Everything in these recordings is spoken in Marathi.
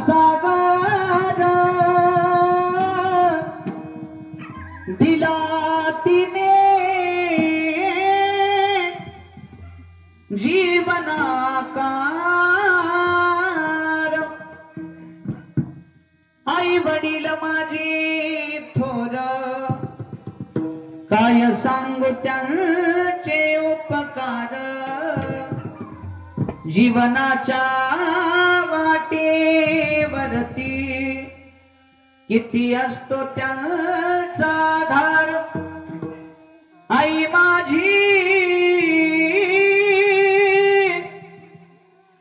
सागर। दिला तिने जीवनाकार। आई वडील माझी थोर। काय सांगू त्यांचे उपकार? जीवनाच्या वाटे किती असतो त्यांचा धार? आई माझी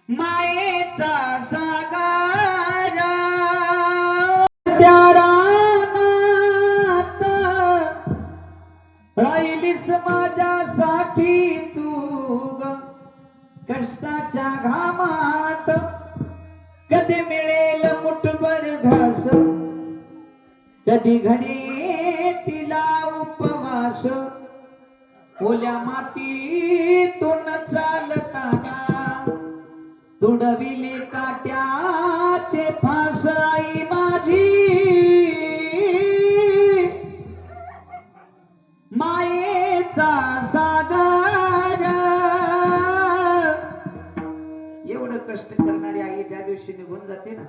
मायेचा सागारा. त्या राहिलीस माझ्यासाठी तू ग. कष्टाच्या घामात कधी मिळेल मुठभर घर कधी घडी तिला उपवास. ओल्या मातीतून चालताना तुडविले काट्याचे फास आई माझी. मायेचा सागर. एवढं कष्ट करणारी आई ज्या दिवशी निघून जाते ना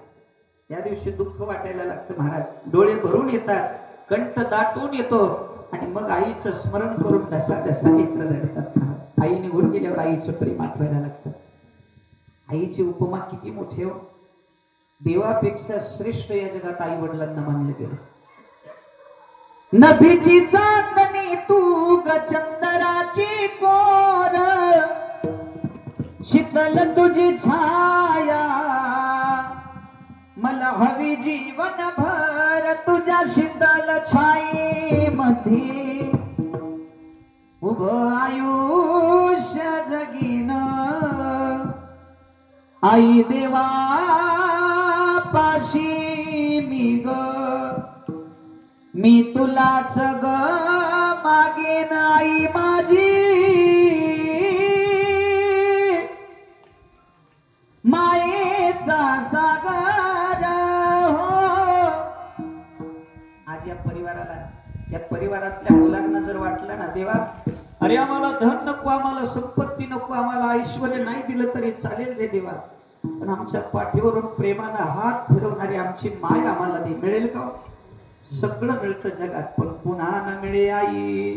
त्या दिवशी दुःख वाटायला लागतं महाराज. डोळे भरून येतात कंठ दाटून येतो आणि मग आईचं स्मरण करून डसा डसा नेत्र रडतात आई निघून गेल्यावर आईचं प्रेम आठवायला लागतं. आईची उपमा किती मोठी हो. देवापेक्षा श्रेष्ठ या जगात आई वडिलांना मानलं गेलं. नभीची चांदणी तू ग चंदराची कोर. शीतल तुझी छाया मला हवी जीवन भर तुझ्या शीतल छाई मध्ये उभ आयुष्य जगीन. आई देवा पाशी मी ग मी तुलाच ग मागेन. आई माझी या परिवारातल्या मुलांना जर वाटलं ना देवा अरे आम्हाला धन नको आम्हाला संपत्ती नको आम्हाला ऐश्वर नाही दिलं तरी चालेल रे देवा. पण आमच्या पाठीवरून प्रेमानं हात फिरवणारी आमची माय आम्हाला दे मिळेल का हो? सगळं मिळतं जगात पण पुन्हा न मिळे आई.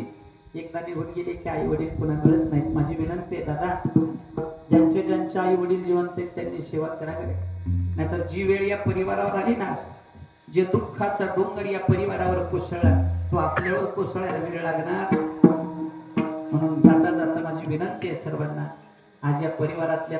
एकदा निघून गेले की आई वडील पुन्हा मिळत नाहीत. माझी विनंती आहे दादा ज्यांचे ज्यांचे आई वडील जिवंत आहेत त्यांनी सेवा करावी. नाहीतर जी वेळ या परिवारावर आली ना जे दुःखाचा डोंगर या परिवारावर कोसळला तो आपल्यावर कोसळायला वेळ लागणार. म्हणून जाता जाता माझी विनंती आहे सर्वांना आज या परिवारातल्या